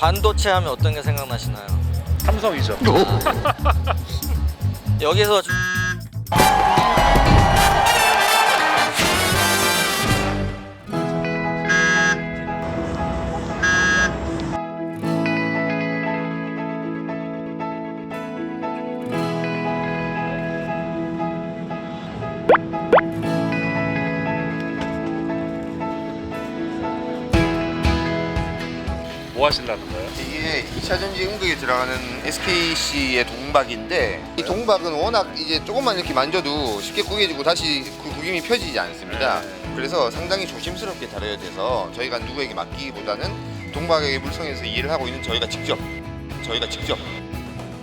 반도체 하면 어떤 게 생각나시나요? 삼성이죠. 여기서 좀- 뭐 하신다는 거예요? 이게 2차 전지 응급에 들어가는 SKC의 동박인데 이 동박은 워낙 이제 조금만 이렇게 만져도 쉽게 구겨지고 다시 그 구김이 펴지지 않습니다. 네. 그래서 상당히 조심스럽게 다뤄야 돼서 저희가 누구에게 맡기기보다는 동박의 물성에서 일을 하고 있는 저희가 직접 저희가 직접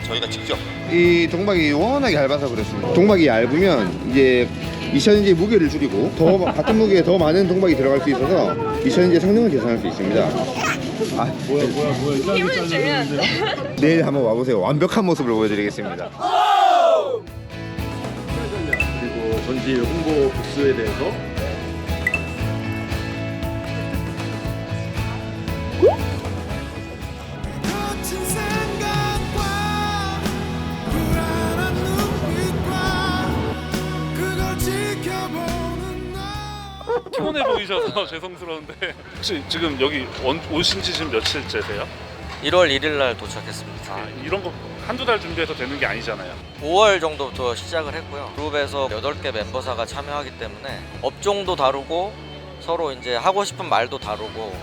저희가 직접 이 동박이 워낙에 얇아서 그렇습니다. 동박이 얇으면 이제 2차 전지 무게를 줄이고 더 같은 무게에 더 많은 동박이 들어갈 수 있어서 2차 전지의 성능을 개선할 수 있습니다. 아, 힘을 주면 내일 한번 와보세요. 완벽한 모습을 보여드리겠습니다. 그리고 전지 홍보 부스에 대해서 피곤해 보이셔서 죄송스러운데 혹시 지금 여기 원- 오신 지 지금 며칠째세요? 1월 1일 날 도착했습니다. 아, 이런 거 한두 달 준비해서 되는 게 아니잖아요. 5월 정도부터 시작을 했고요. 그룹에서 8개 멤버사가 참여하기 때문에 업종도 다르고 서로 이제 하고 싶은 말도 다르고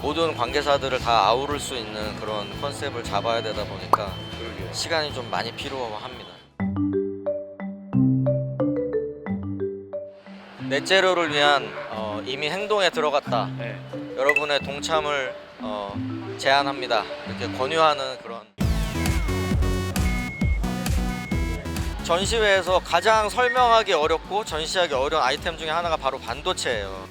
모든 관계사들을 다 아우를 수 있는 그런 컨셉을 잡아야 되다 보니까 그러게요. 시간이 좀 많이 필요합니다. 넷제로를 위한 어, 이미 행동에 들어갔다. 네. 여러분의 동참을 어, 제안합니다. 이렇게 권유하는 그런 전시회에서 가장 설명하기 어렵고 전시하기 어려운 아이템 중에 하나가 바로 반도체예요.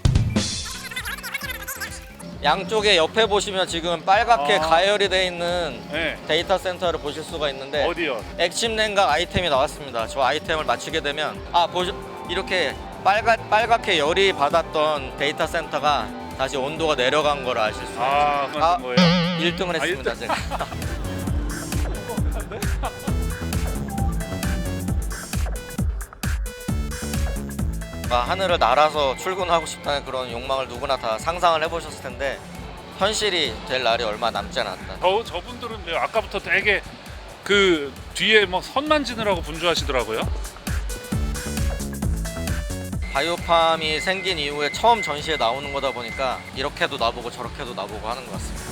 양쪽에 옆에 보시면 지금 빨갛게 아. 가열이 돼 있는 네. 데이터 센터를 보실 수가 있는데 어디요? 액침 냉각 아이템이 나왔습니다. 저 아이템을 맞추게 되면 아 보시 이렇게 빨갛 빨갛게 열이 받았던 데이터 센터가 다시 온도가 내려간 걸 아실 수 있어요. 아, 그건 아. 뭐예요? 1등을 아, 했습니다. 제가. 아, 하늘을 날아서 출근하고 싶다는 그런 욕망을 누구나 다 상상을 해보셨을 텐데 현실이 될 날이 얼마 남지 않았다. 저 저분들은 왜 아까부터 되게 그 뒤에 뭐선 만 지느라고 분주하시더라고요. 바이오팜이 생긴 이후에 처음 전시에 나오는 거다 보니까 이렇게도 나보고 저렇게도 나보고 하는 것 같습니다.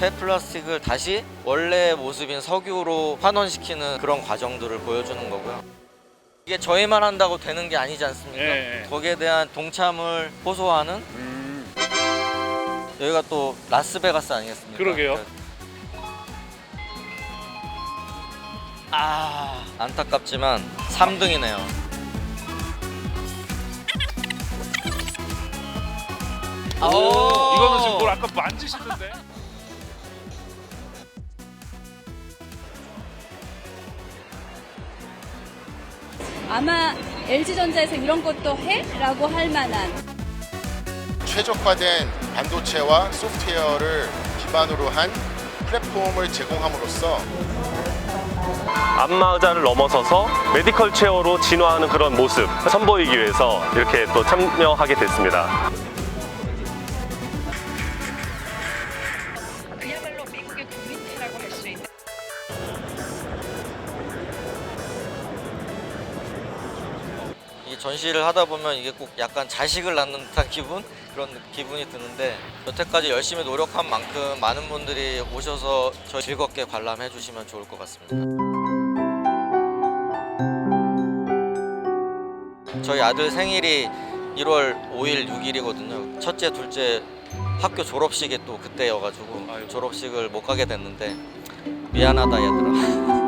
폐플라스틱을 다시 원래 모습인 석유로 환원시키는 그런 과정들을 보여주는 거고요. 이게 저희만 한다고 되는 게 아니지 않습니까? 예, 예. 거기에 대한 동참을 호소하는 음, 여기가 또 라스베가스 아니겠습니까? 그러게요. 아 안타깝지만 3등이네요. 오, 이거는 지금 뭘 아까 만지시던데? 아마 LG전자에서 이런 것도 해? 라고 할 만한 최적화된 반도체와 소프트웨어를 기반으로 한 플랫폼을 제공함으로써 안마의자를 넘어서서 메디컬 체어로 진화하는 그런 모습 선보이기 위해서 이렇게 또 참여하게 됐습니다. 그야말로 미국의 국민 전시를 하다 보면 이게 꼭 약간 자식을 낳는 듯한 기분 그런 기분이 드는데 여태까지 열심히 노력한 만큼 많은 분들이 오셔서 저 즐겁게 관람해 주시면 좋을 것 같습니다. 저희 아들 생일이 1월 5일, 6일이거든요. 첫째, 둘째 학교 졸업식이 또 그때여가지고. 졸업식을 못 가게 됐는데 미안하다 얘들아.